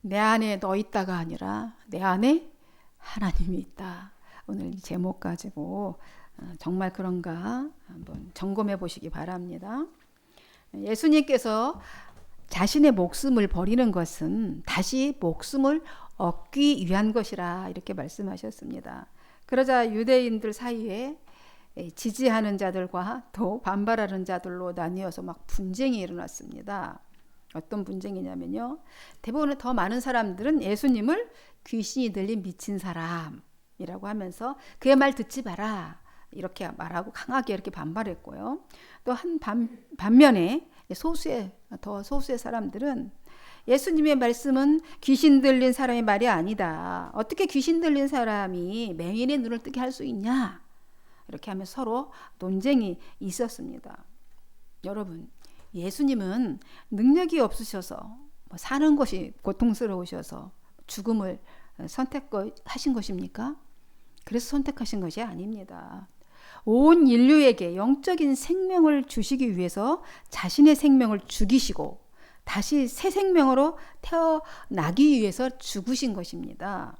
내 안에 너 있다가 아니라 내 안에 하나님이 있다. 오늘 이 제목 가지고 어, 정말 그런가 한번 점검해 보시기 바랍니다. 예수님께서 자신의 목숨을 버리는 것은 다시 목숨을 얻기 위한 것이라 이렇게 말씀하셨습니다. 그러자 유대인들 사이에 지지하는 자들과 또 반발하는 자들로 나뉘어서 막 분쟁이 일어났습니다. 어떤 분쟁이냐면요. 대부분 더 많은 사람들은 예수님을 귀신이 들린 미친 사람이라고 하면서 그의 말 듣지 마라. 이렇게 말하고 강하게 이렇게 반발했고요. 또 한 반면에 소수의 더 소수의 사람들은 예수님의 말씀은 귀신 들린 사람의 말이 아니다. 어떻게 귀신 들린 사람이 맹인의 눈을 뜨게 할 수 있냐? 이렇게 하면 서로 논쟁이 있었습니다. 여러분, 예수님은 능력이 없으셔서 뭐 사는 것이 고통스러우셔서 죽음을 선택하신 것입니까? 그래서 선택하신 것이 아닙니다. 온 인류에게 영적인 생명을 주시기 위해서 자신의 생명을 죽이시고 다시 새 생명으로 태어나기 위해서 죽으신 것입니다.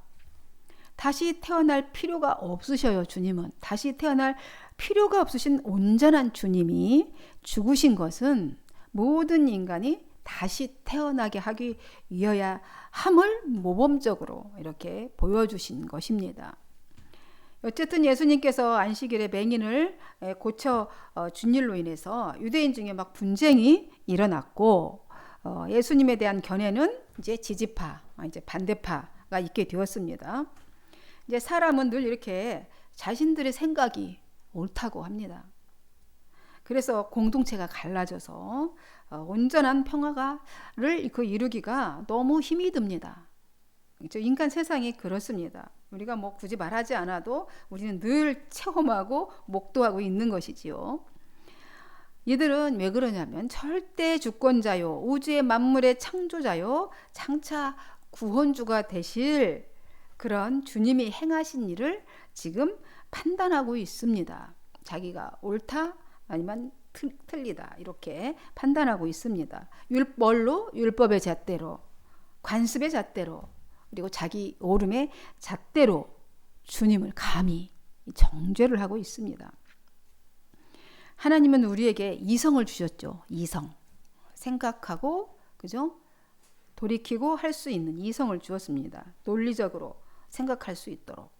다시 태어날 필요가 없으셔요, 주님은. 다시 태어날 필요가 없으신 온전한 주님이 죽으신 것은 모든 인간이 다시 태어나게 하기 위하여 함을 모범적으로 이렇게 보여주신 것입니다. 어쨌든 예수님께서 안식일에 맹인을 고쳐 어, 준 일로 인해서 유대인 중에 막 분쟁이 일어났고 어, 예수님에 대한 견해는 이제 지지파, 아, 이제 반대파가 있게 되었습니다. 이제 사람은 늘 이렇게 자신들의 생각이 옳다고 합니다. 그래서 공동체가 갈라져서 어, 온전한 평화가를 그 이루기가 너무 힘이 듭니다. 인간 세상이 그렇습니다. 우리가 뭐 굳이 말하지 않아도 우리는 늘 체험하고 목도하고 있는 것이지요. 이들은 왜 그러냐면 절대 주권자요, 우주의 만물의 창조자요, 장차 구원주가 되실 그런 주님이 행하신 일을 지금 판단하고 있습니다. 자기가 옳다 아니면 틀리다 이렇게 판단하고 있습니다. 율법로 율법의 잣대로 관습의 잣대로 그리고 자기 오름의 잣대로 주님을 감히 정죄를 하고 있습니다. 하나님은 우리에게 이성을 주셨죠. 이성. 생각하고 그죠? 돌이키고 할 수 있는 이성을 주었습니다. 논리적으로 생각할 수 있도록.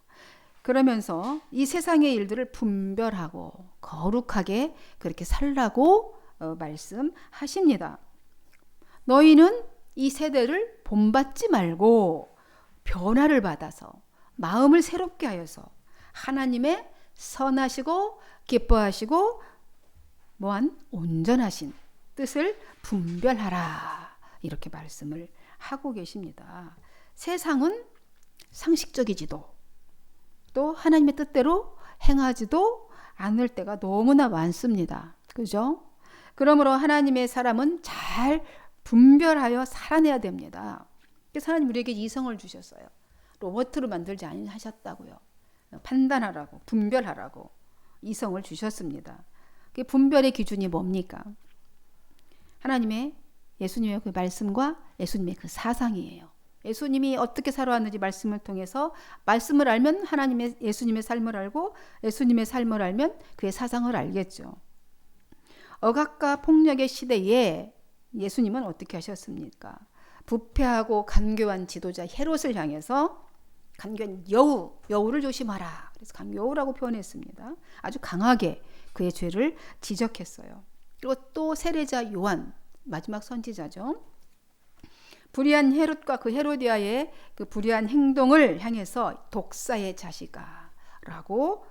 그러면서 이 세상의 일들을 분별하고 거룩하게 그렇게 살라고 어, 말씀하십니다. 너희는 이 세대를 본받지 말고 변화를 받아서 마음을 새롭게 하여서 하나님의 선하시고 기뻐하시고 뭐한 온전하신 뜻을 분별하라 이렇게 말씀을 하고 계십니다. 세상은 상식적이지도 또 하나님의 뜻대로 행하지도 않을 때가 너무나 많습니다. 그죠? 그러므로 하나님의 사람은 잘 분별하여 살아내야 됩니다. 그래서 하나님 우리에게 이성을 주셨어요. 로봇으로 만들지 아니하셨다고요. 판단하라고, 분별하라고 이성을 주셨습니다. 그 분별의 기준이 뭡니까? 하나님의 예수님의 그 말씀과 예수님의 그 사상이에요. 예수님이 어떻게 살아왔는지 말씀을 통해서 말씀을 알면 하나님의 예수님의 삶을 알고 예수님의 삶을 알면 그의 사상을 알겠죠. 억압과 폭력의 시대에 예수님은 어떻게 하셨습니까? 부패하고 간교한 지도자 헤롯을 향해서 간교한 여우, 여우를 조심하라. 그래서 간여우라고 표현했습니다. 아주 강하게 그의 죄를 지적했어요. 그리고 또 세례자 요한, 마지막 선지자죠. 불의한 헤롯과 그 헤로디아의 그 불의한 행동을 향해서 독사의 자식아라고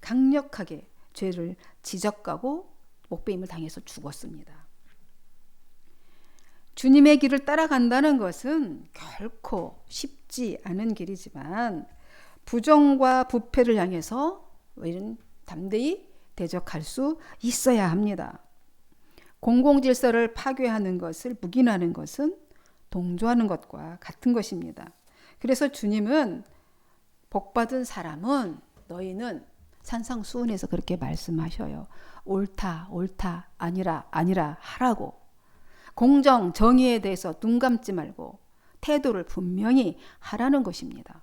강력하게 죄를 지적하고 목배임을 당해서 죽었습니다. 주님의 길을 따라간다는 것은 결코 쉽지 않은 길이지만 부정과 부패를 향해서 이런 담대히 대적할 수 있어야 합니다. 공공질서를 파괴하는 것을 묵인하는 것은 동조하는 것과 같은 것입니다. 그래서 주님은 복받은 사람은 너희는 산상수훈에서 그렇게 말씀하셔요. 옳다, 옳다, 아니라, 아니라 하라고. 공정, 정의에 대해서 눈 감지 말고 태도를 분명히 하라는 것입니다.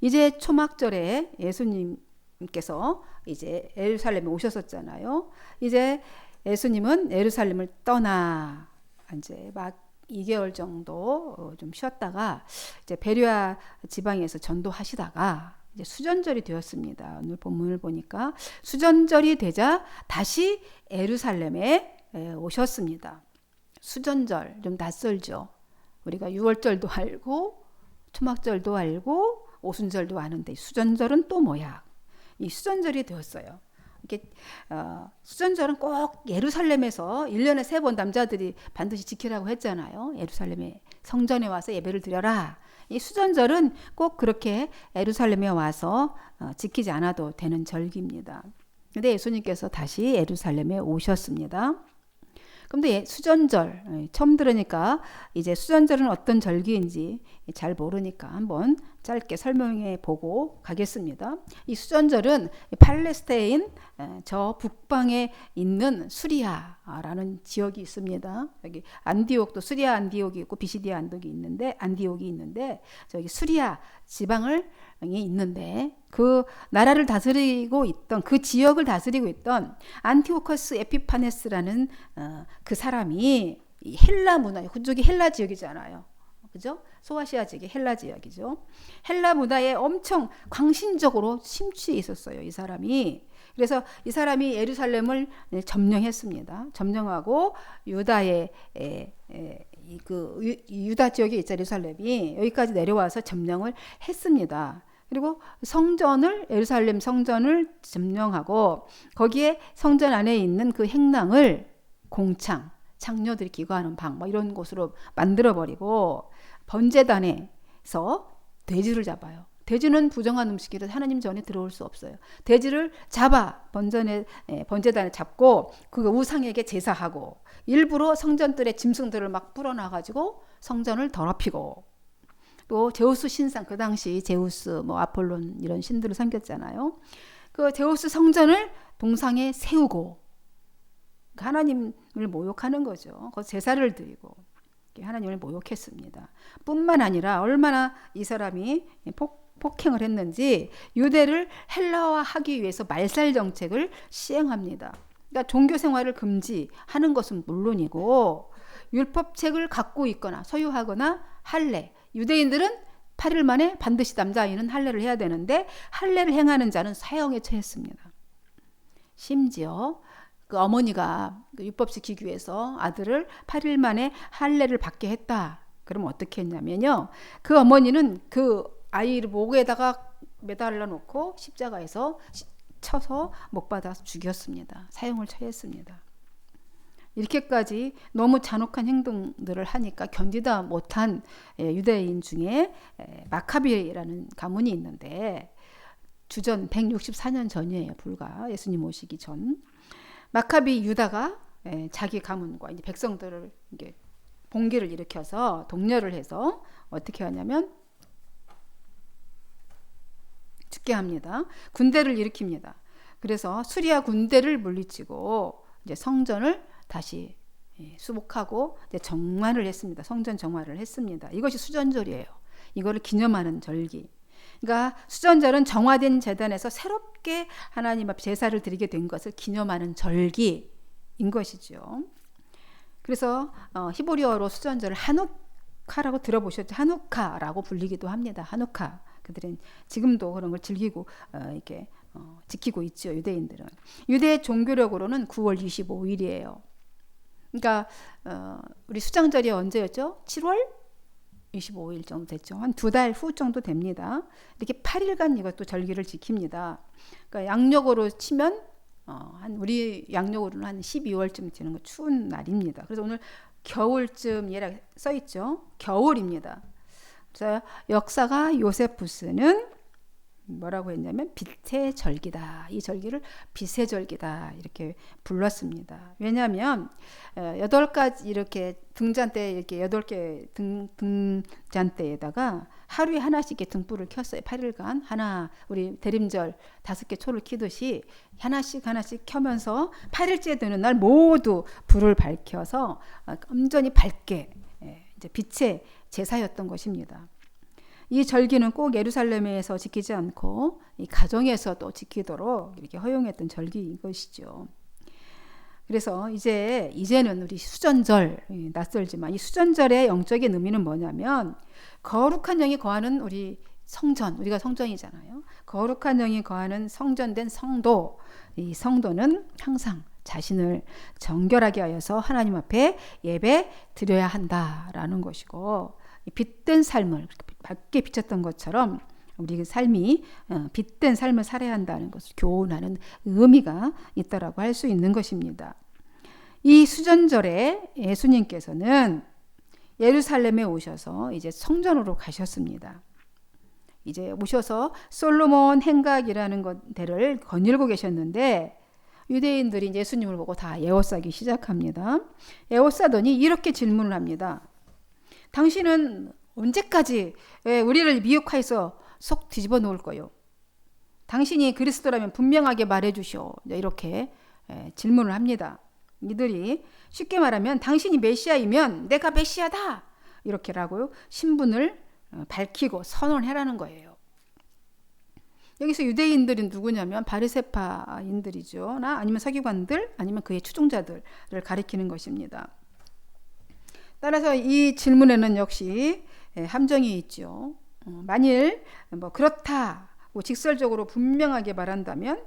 이제 초막절에 예수님께서 이제 예루살렘에 오셨었잖아요. 이제 예수님은 예루살렘을 떠나 이제 막 2개월 정도 어, 좀 쉬었다가 이제 베리아 지방에서 전도하시다가 이제 수전절이 되었습니다. 오늘 본문을 보니까 수전절이 되자 다시 예루살렘에 오셨습니다. 수전절 좀 낯설죠. 우리가 6월절도 알고 초막절도 알고 오순절도 아는데 수전절은 또 뭐야? 이 수전절이 되었어요. 이렇게 어, 수전절은 꼭 예루살렘에서 1년에 세 번 남자들이 반드시 지키라고 했잖아요. 예루살렘에 성전에 와서 예배를 드려라. 이 수전절은 꼭 그렇게 예루살렘에 와서 어, 지키지 않아도 되는 절기입니다. 근데 예수님께서 다시 예루살렘에 오셨습니다. 근데 수전절 예, 처음 들으니까 이제 수전절은 어떤 절기인지 잘 모르니까 한번 짧게 설명해 보고 가겠습니다. 이 수전절은 팔레스타인 저 북방에 있는 수리아라는 지역이 있습니다. 여기 안디옥도 수리아 안디옥이 있고 비시디아 안디옥이 있는데 안디옥이 있는데 저기 수리아 지방을 있는데 그 나라를 다스리고 있던 그 지역을 다스리고 있던 안티오커스 에피파네스라는 어, 그 사람이 헬라 문화 그쪽이 헬라 지역이잖아요. 그죠? 소아시아 지역이 헬라 지역이죠. 헬라 문화에 엄청 광신적으로 심취해 있었어요. 이 사람이. 그래서 이 사람이 예루살렘을 점령했습니다. 점령하고 유다의 에, 에, 그 유다 지역에 있죠 예루살렘이 여기까지 내려와서 점령을 했습니다. 그리고 성전을 예루살렘 성전을 점령하고 거기에 성전 안에 있는 그 행랑을 공창 장녀들이 기거하는 방 뭐 이런 곳으로 만들어 버리고 번제단에서 돼지를 잡아요. 돼지는 부정한 음식이라 하나님 전에 들어올 수 없어요. 돼지를 잡아 번전에 예, 번제단에 잡고 그 우상에게 제사하고 일부러 성전들의 짐승들을 막 불어놔 가지고 성전을 더럽히고 또 제우스 신상 그 당시 제우스 뭐 아폴론 이런 신들을 섬겼잖아요. 그 제우스 성전을 동상에 세우고 그 하나님을 모욕하는 거죠. 그 제사를 드리고 하나님을 모욕했습니다. 뿐만 아니라 얼마나 이 사람이 폭, 폭행을 했는지 유대를 헬라화하기 위해서 말살 정책을 시행합니다. 그러니까 종교 생활을 금지하는 것은 물론이고 율법책을 갖고 있거나 소유하거나 할례 유대인들은 8일 만에 반드시 남자아이는 할례를 해야 되는데 할례를 행하는 자는 사형에 처했습니다. 심지어 그 어머니가 그 율법 지키기 위해서 아들을 8일 만에 할례를 받게 했다. 그러면 어떻게 했냐면요. 그 어머니는 그 아이를 목에다가 매달려 놓고 십자가에서 쳐서 못 받아서 죽였습니다. 사형을 처했습니다. 이렇게까지 너무 잔혹한 행동들을 하니까 견디다 못한 예, 유대인 중에 마카비라는 가문이 있는데 주전 164년 전이에요. 불과 예수님 오시기 전. 마카비 유다가 자기 가문과 백성들을 이게 봉기를 일으켜서 동렬을 해서 어떻게 하냐면 죽게 합니다. 군대를 일으킵니다. 그래서 수리아 군대를 물리치고 이제 성전을 다시 예, 수복하고 정화를 했습니다. 성전 정화를 했습니다. 이것이 수전절이에요. 이거를 기념하는 절기. 그러니까 수전절은 정화된 재단에서 새롭게 하나님 앞 제사를 드리게 된 것을 기념하는 절기인 것이죠. 그래서 어, 히브리어로 수전절을 한우카라고 들어보셨죠? 한우카라고 불리기도 합니다. 한우카. 그들은 지금도 그런 걸 즐기고 어, 이렇게 어, 지키고 있죠. 유대인들은. 유대 종교력으로는 9월 25일이에요. 그러니까 어, 우리 수장절이 언제였죠? 7월 25일 정도 됐죠. 한 두 달 후 정도 됩니다. 이렇게 8일간 이것도 절기를 지킵니다. 그러니까 양력으로 치면 어, 한 우리 양력으로는 한 12월쯤 되는 거 추운 날입니다. 그래서 오늘 겨울쯤이라 써 있죠. 겨울입니다. 그래서 역사가 요세푸스는 뭐라고 했냐면 빛의 절기다. 이 절기를 빛의 절기다 이렇게 불렀습니다. 왜냐하면 어, 여덟 가지 이렇게 등잔대 이렇게 여덟 개 등, 등잔대에다가 하루에 하나씩 등불을 켰어요. 8일간 하나 우리 대림절 다섯 개 초를 키듯이 하나씩 하나씩 켜면서 8일째 되는 날 모두 불을 밝혀서 어, 온전히 밝게 예, 이제 빛의 제사였던 것입니다. 이 절기는 꼭 예루살렘에서 지키지 않고 이 가정에서도 지키도록 이렇게 허용했던 절기인 것이죠. 그래서 이제 이제는 우리 수전절 낯설지만 이 수전절의 영적인 의미는 뭐냐면 거룩한 영이 거하는 우리 성전 우리가 성전이잖아요. 거룩한 영이 거하는 성전된 성도 이 성도는 항상 자신을 정결하게 하여서 하나님 앞에 예배 드려야 한다라는 것이고 빛된 삶을 밝게 비쳤던 것처럼 우리 삶이 어, 빛된 삶을 살아야 한다는 것을 교훈하는 의미가 있다라고 할 수 있는 것입니다. 이 수전절에 예수님께서는 예루살렘에 오셔서 이제 성전으로 가셨습니다. 이제 오셔서 솔로몬 행각이라는 것들을 거닐고 계셨는데 유대인들이 예수님을 보고 다 에워싸기 시작합니다. 에워싸더니 이렇게 질문을 합니다. 당신은 언제까지 우리를 미혹하여서 속 뒤집어 놓을 거요? 당신이 그리스도라면 분명하게 말해 주시오. 이렇게 질문을 합니다. 이들이 쉽게 말하면 당신이 메시아이면 내가 메시아다. 이렇게라고요. 신분을 어, 밝히고 선언해라는 거예요. 여기서 유대인들이 누구냐면 바리세파인들이죠. 나 아니면 서기관들 아니면 그의 추종자들을 가리키는 것입니다. 따라서 이 질문에는 역시 예, 함정이 있죠. 어, 만일 뭐 그렇다고 직설적으로 분명하게 말한다면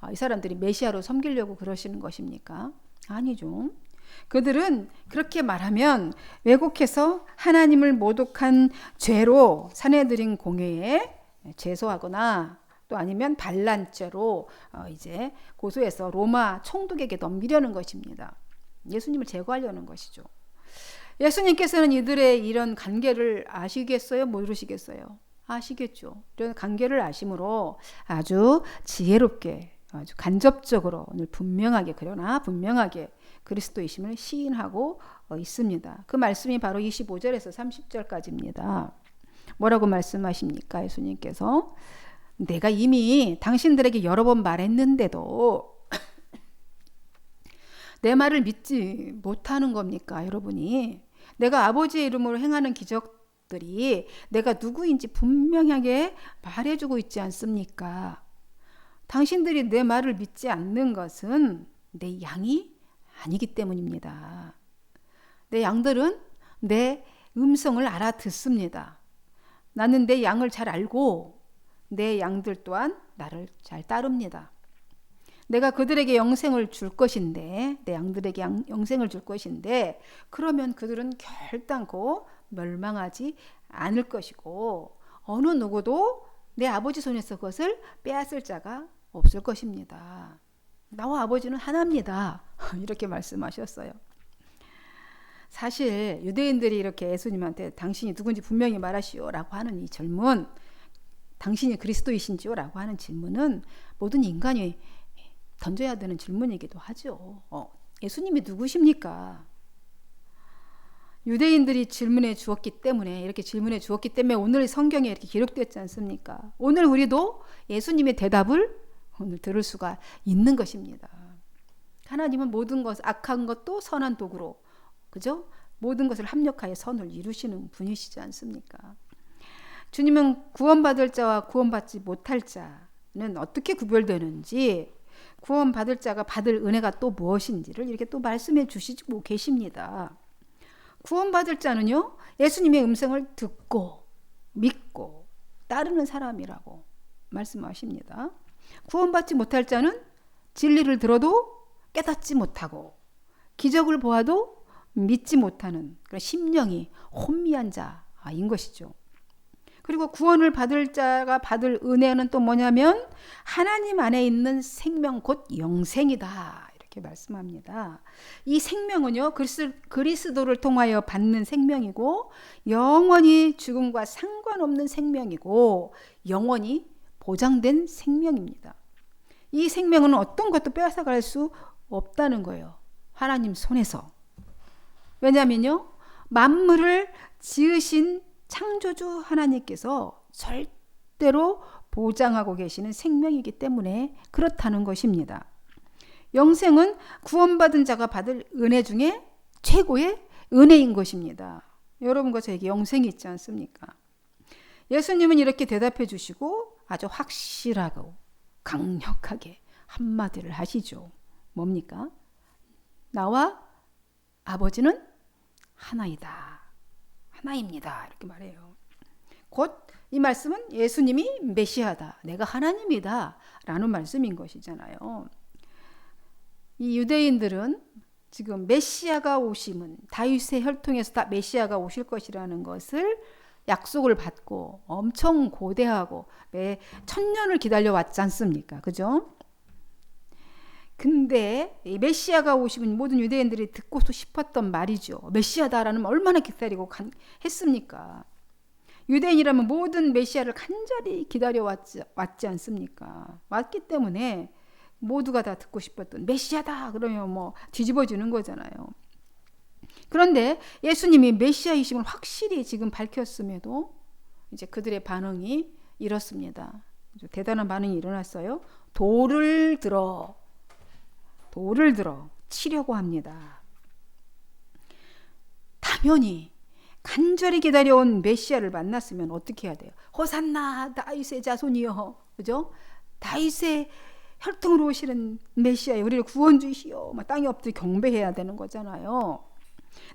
아, 이 사람들이 메시아로 섬기려고 그러시는 것입니까? 아니죠. 그들은 그렇게 말하면 왜곡해서 하나님을 모독한 죄로 사내들인 공회에 제소하거나 또 아니면 반란죄로 어 이제 고소해서 로마 총독에게 넘기려는 것입니다. 예수님을 제거하려는 것이죠. 예수님께서는 이들의 이런 관계를 아시겠어요? 모르시겠어요? 아시겠죠. 이런 관계를 아심으로 아주 지혜롭게 아주 간접적으로 오늘 분명하게 그러나 분명하게 그리스도이심을 시인하고 어, 있습니다. 그 말씀이 바로 25절에서 30절까지입니다. 뭐라고 말씀하십니까? 예수님께서 내가 이미 당신들에게 여러 번 말했는데도 내 말을 믿지 못하는 겁니까, 여러분이? 내가 아버지의 이름으로 행하는 기적들이 내가 누구인지 분명하게 말해주고 있지 않습니까? 당신들이 내 말을 믿지 않는 것은 내 양이 아니기 때문입니다. 내 양들은 내 음성을 알아듣습니다. 나는 내 양을 잘 알고 내 양들 또한 나를 잘 따릅니다. 내가 그들에게 영생을 줄 것인데, 내 양들에게 양, 영생을 줄 것인데, 그러면 그들은 결단코 멸망하지 않을 것이고, 어느 누구도 내 아버지 손에서 그것을 빼앗을 자가 없을 것입니다. 나와 아버지는 하나입니다. 이렇게 말씀하셨어요. 사실 유대인들이 이렇게 예수님한테 당신이 누군지 분명히 말하시오라고 하는 이 질문, 당신이 그리스도이신지요 라고 하는 질문은 모든 인간이 던져야 되는 질문이기도 하죠. 어, 예수님이 누구십니까? 유대인들이 질문해 주었기 때문에 이렇게 질문해 주었기 때문에 오늘 성경에 이렇게 기록되었지 않습니까? 오늘 우리도 예수님의 대답을 오늘 들을 수가 있는 것입니다. 하나님은 모든 것 악한 것도 선한 도구로 그죠? 모든 것을 합력하여 선을 이루시는 분이시지 않습니까? 주님은 구원받을 자와 구원받지 못할 자는 어떻게 구별되는지 구원받을 자가 받을 은혜가 또 무엇인지를 이렇게 또 말씀해 주시고 계십니다. 구원받을 자는요, 예수님의 음성을 듣고 믿고 따르는 사람이라고 말씀하십니다. 구원받지 못할 자는 진리를 들어도 깨닫지 못하고 기적을 보아도 믿지 못하는 심령이 혼미한 자인 것이죠. 그리고 구원을 받을 자가 받을 은혜는 또 뭐냐면 하나님 안에 있는 생명 곧 영생이다. 이렇게 말씀합니다. 이 생명은요, 그리스, 그리스도를 통하여 받는 생명이고, 영원히 죽음과 상관없는 생명이고, 영원히 보장된 생명입니다. 이 생명은 어떤 것도 빼앗아갈 수 없다는 거예요. 하나님 손에서. 왜냐면요, 만물을 지으신 창조주 하나님께서 절대로 보장하고 계시는 생명이기 때문에 그렇다는 것입니다. 영생은 구원받은 자가 받을 은혜 중에 최고의 은혜인 것입니다. 여러분과 저에게 영생이 있지 않습니까? 예수님은 이렇게 대답해 주시고 아주 확실하고 강력하게 한마디를 하시죠. 뭡니까? 나와 아버지는 하나이다. 하나입니다. 이렇게 말해요. 곧 이 말씀은 예수님이 메시아다. 내가 하나님이다. 라는 말씀인 것이잖아요. 이 유대인들은 지금 메시아가 오심은 다윗의 혈통에서 다 메시아가 오실 것이라는 것을 약속을 받고 엄청 고대하고 매 천년을 기다려 왔지 않습니까? 그죠? 근데 이 메시아가 오시면 모든 유대인들이 듣고도 싶었던 말이죠. 메시아다라는 얼마나 기다리고 간, 했습니까? 유대인이라면 모든 메시아를 간절히 기다려 왔지, 왔지 않습니까? 왔기 때문에 모두가 다 듣고 싶었던 메시아다 그러면 뭐 뒤집어지는 거잖아요. 그런데 예수님이 메시아이심을 확실히 지금 밝혔음에도 이제 그들의 반응이 이렇습니다. 대단한 반응이 일어났어요. 돌을 들어 돌을 들어 치려고 합니다. 당연히 간절히 기다려온 메시아를 만났으면 어떻게 해야 돼요? 호산나 다윗의 자손이여, 그죠? 다윗의 혈통으로 오시는 메시아, 우리를 구원 주시오. 막 땅에 엎드려 경배해야 되는 거잖아요.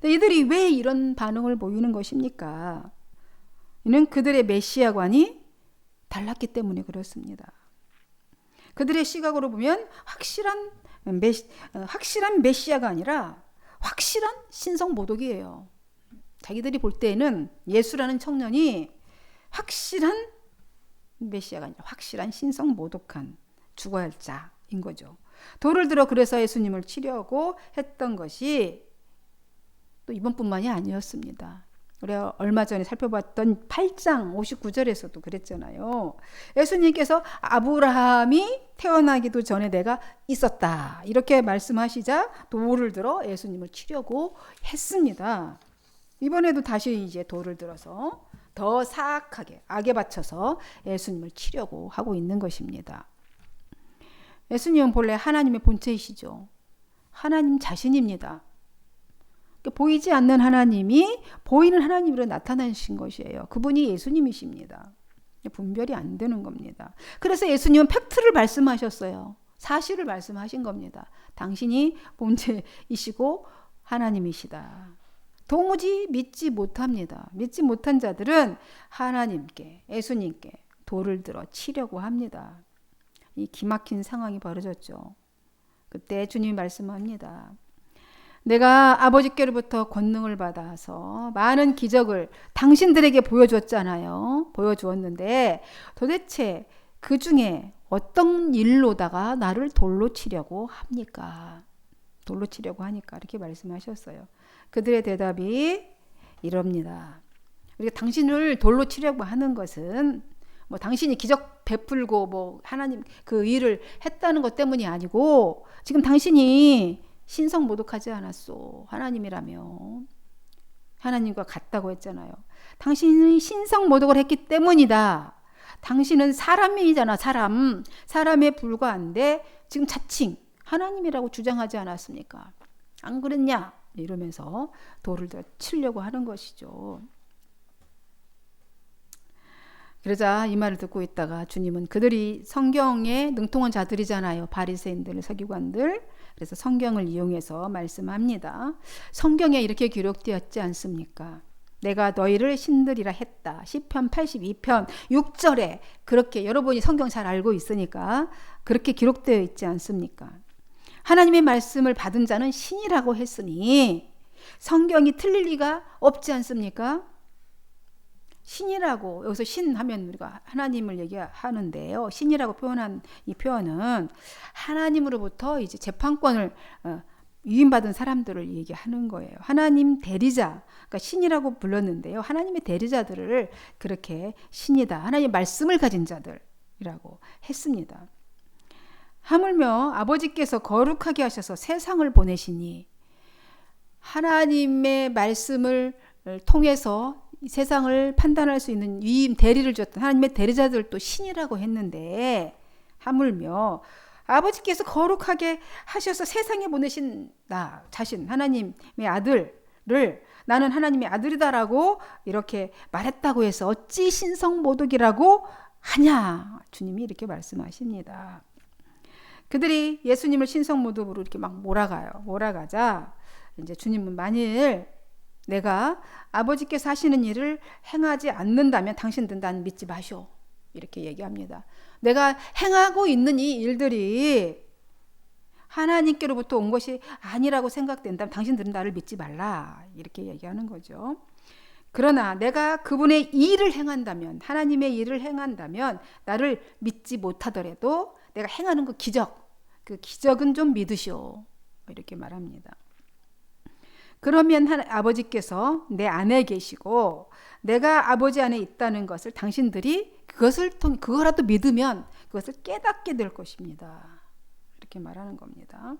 이들이 왜 이런 반응을 보이는 것입니까? 이는 그들의 메시아관이 달랐기 때문에 그렇습니다. 그들의 시각으로 보면 확실한 메시, 확실한 메시아가 아니라 확실한 신성 모독이에요. 자기들이 볼 때에는 예수라는 청년이 확실한 메시아가 아니라 확실한 신성 모독한 죽어야 할 자인 거죠. 돌을 들어 그래서 예수님을 치려고 했던 것이 또 이번뿐만이 아니었습니다. 우리 얼마 전에 살펴봤던 8장 59절에서도 그랬잖아요. 예수님께서 아브라함이 태어나기도 전에 내가 있었다. 이렇게 말씀하시자 돌을 들어 예수님을 치려고 했습니다. 이번에도 다시 이제 돌을 들어서 더 사악하게 악에 바쳐서 예수님을 치려고 하고 있는 것입니다. 예수님은 본래 하나님의 본체이시죠. 하나님 자신입니다. 보이지 않는 하나님이 보이는 하나님으로 나타나신 것이에요. 그분이 예수님이십니다. 분별이 안 되는 겁니다. 그래서 예수님은 팩트를 말씀하셨어요. 사실을 말씀하신 겁니다. 당신이 본체이시고 하나님이시다. 도무지 믿지 못합니다. 믿지 못한 자들은 하나님께, 예수님께 돌을 들어 치려고 합니다. 이 기막힌 상황이 벌어졌죠. 그때 주님이 말씀합니다. 내가 아버지께로부터 권능을 받아서 많은 기적을 당신들에게 보여줬잖아요. 보여주었는데 도대체 그 중에 어떤 일로다가 나를 돌로 치려고 합니까? 돌로 치려고 하니까 이렇게 말씀하셨어요. 그들의 대답이 이럽니다. 우리가 당신을 돌로 치려고 하는 것은 뭐 당신이 기적 베풀고 뭐 하나님 그 일을 했다는 것 때문이 아니고 지금 당신이 신성 모독하지 않았소. 하나님이라며. 하나님과 같다고 했잖아요. 당신이 신성 모독을 했기 때문이다. 당신은 사람이잖아, 사람. 사람에 불과한데 지금 자칭 하나님이라고 주장하지 않았습니까? 안 그랬냐? 이러면서 돌을 더 치려고 하는 것이죠. 그러자 이 말을 듣고 있다가 주님은 그들이 성경에 능통한 자들이잖아요. 바리새인들, 서기관들. 그래서 성경을 이용해서 말씀합니다. 성경에 이렇게 기록되었지 않습니까? 내가 너희를 신들이라 했다. 시편 82편 6절에 그렇게 여러분이 성경 잘 알고 있으니까 그렇게 기록되어 있지 않습니까? 하나님의 말씀을 받은 자는 신이라고 했으니 성경이 틀릴 리가 없지 않습니까? 신이라고 여기서 신 하면 우리가 하나님을 얘기하는데요. 신이라고 표현한 이 표현은 하나님으로부터 이제 재판권을 어, 위임받은 사람들을 얘기하는 거예요. 하나님 대리자, 그러니까 신이라고 불렀는데요. 하나님의 대리자들을 그렇게 신이다. 하나님의 말씀을 가진 자들이라고 했습니다. 하물며 아버지께서 거룩하게 하셔서 세상을 보내시니 하나님의 말씀을 통해서 세상을 판단할 수 있는 위임 대리를 줬던 하나님의 대리자들도 신이라고 했는데 하물며 아버지께서 거룩하게 하셔서 세상에 보내신 나 자신 하나님의 아들을 나는 하나님의 아들이다라고 이렇게 말했다고 해서 어찌 신성 모독이라고 하냐? 주님이 이렇게 말씀하십니다. 그들이 예수님을 신성 모독으로 이렇게 막 몰아가요. 몰아가자 이제 주님은 만일 내가 아버지께서 하시는 일을 행하지 않는다면 당신들 난 믿지 마쇼. 이렇게 얘기합니다. 내가 행하고 있는 이 일들이 하나님께로부터 온 것이 아니라고 생각된다면 당신들은 나를 믿지 말라. 이렇게 얘기하는 거죠. 그러나 내가 그분의 일을 행한다면, 하나님의 일을 행한다면, 나를 믿지 못하더라도 내가 행하는 그 기적, 그 기적은 좀 믿으시오. 이렇게 말합니다. 그러면 아버지께서 내 안에 계시고 내가 아버지 안에 있다는 것을 당신들이 그것을 통 그거라도 믿으면 그것을 깨닫게 될 것입니다. 이렇게 말하는 겁니다.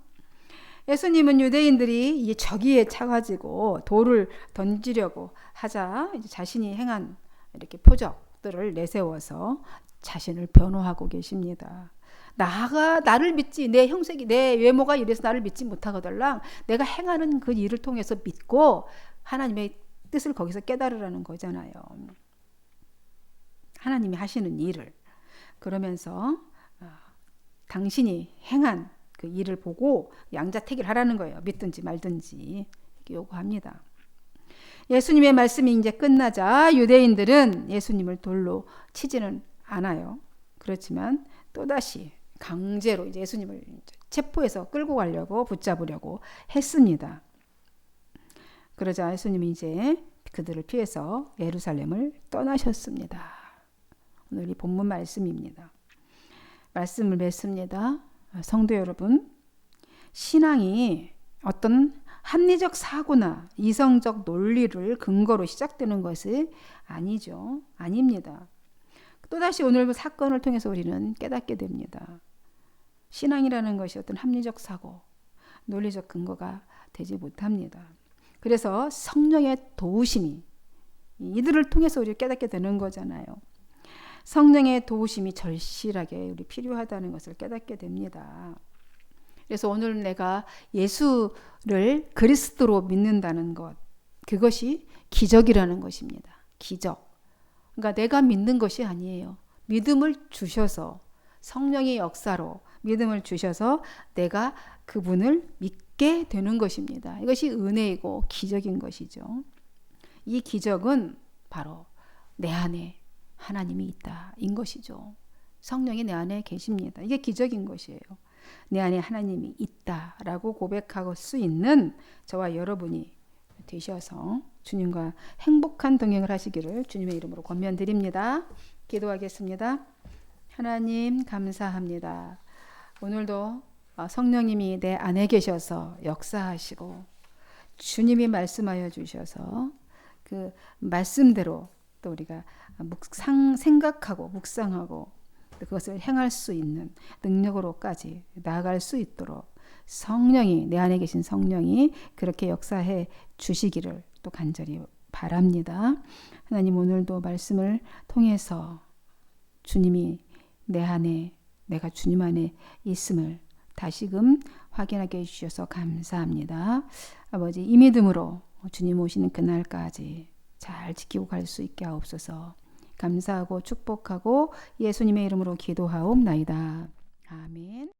예수님은 유대인들이 이 저기에 차가지고 돌을 던지려고 하자 자신이 행한 이렇게 표적들을 내세워서 자신을 변호하고 계십니다. 나가 나를 믿지 내 형색이 내 외모가 이래서 나를 믿지 못하거들랑 내가 행하는 그 일을 통해서 믿고 하나님의 뜻을 거기서 깨달으라는 거잖아요. 하나님이 하시는 일을 그러면서 어, 당신이 행한 그 일을 보고 양자택일 하라는 거예요. 믿든지 말든지 요구합니다. 예수님의 말씀이 이제 끝나자 유대인들은 예수님을 돌로 치지는 않아요. 그렇지만 또다시 강제로 이제 예수님을 체포해서 끌고 가려고 붙잡으려고 했습니다. 그러자 예수님이 이제 그들을 피해서 예루살렘을 떠나셨습니다. 오늘 이 본문 말씀입니다. 말씀을 맺습니다. 성도 여러분, 신앙이 어떤 합리적 사고나 이성적 논리를 근거로 시작되는 것이 아니죠. 아닙니다. 또다시 오늘 그 사건을 통해서 우리는 깨닫게 됩니다. 신앙이라는 것이 어떤 합리적 사고, 논리적 근거가 되지 못합니다. 그래서 성령의 도우심이 이들을 통해서 우리 깨닫게 되는 거잖아요. 성령의 도우심이 절실하게 우리 필요하다는 것을 깨닫게 됩니다. 그래서 오늘 내가 예수를 그리스도로 믿는다는 것, 그것이 기적이라는 것입니다. 기적. 그러니까 내가 믿는 것이 아니에요. 믿음을 주셔서 성령의 역사로 믿음을 주셔서 내가 그분을 믿게 되는 것입니다. 이것이 은혜이고 기적인 것이죠. 이 기적은 바로 내 안에 하나님이 있다. 인 것이죠. 성령이 내 안에 계십니다. 이게 기적인 것이에요. 내 안에 하나님이 있다라고 고백할 수 있는 저와 여러분이 되셔서 주님과 행복한 동행을 하시기를 주님의 이름으로 권면드립니다. 기도하겠습니다. 하나님 감사합니다. 오늘도 어, 성령님이 내 안에 계셔서 역사하시고 주님이 말씀하여 주셔서 그 말씀대로 또 우리가 묵상 생각하고 묵상하고 그것을 행할 수 있는 능력으로까지 나아갈 수 있도록 성령이 내 안에 계신 성령이 그렇게 역사해 주시기를 또 간절히 바랍니다. 하나님 오늘도 말씀을 통해서 주님이 내 안에 내가 주님 안에 있음을 다시금 확인하게 해주셔서 감사합니다. 아버지 이 믿음으로 주님 오시는 그날까지 잘 지키고 갈 수 있게 하옵소서. 감사하고 축복하고 예수님의 이름으로 기도하옵나이다. 아멘.